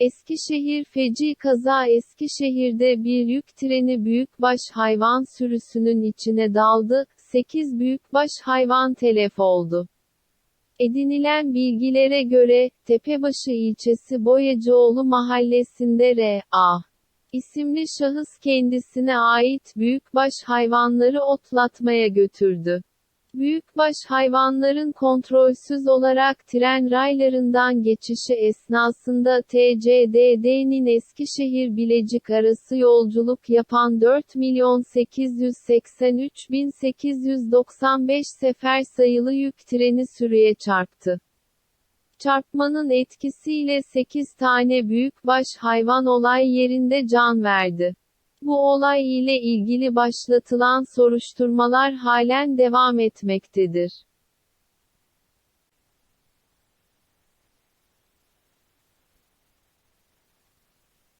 Eskişehir feci kaza Eskişehir'de bir yük treni büyükbaş hayvan sürüsünün içine daldı, 8 büyükbaş hayvan telef oldu. Edinilen bilgilere göre, Tepebaşı ilçesi Boyacıoğlu mahallesinde R.A. isimli şahıs kendisine ait büyükbaş hayvanları otlatmaya götürdü. Büyükbaş hayvanların kontrolsüz olarak tren raylarından geçişi esnasında TCDD'nin Eskişehir Bilecik arası yolculuk yapan 4.883.895 sefer sayılı yük treni sürüye çarptı. Çarpmanın etkisiyle 8 tane büyükbaş hayvan olay yerinde can verdi. Bu olay ile ilgili başlatılan soruşturmalar halen devam etmektedir.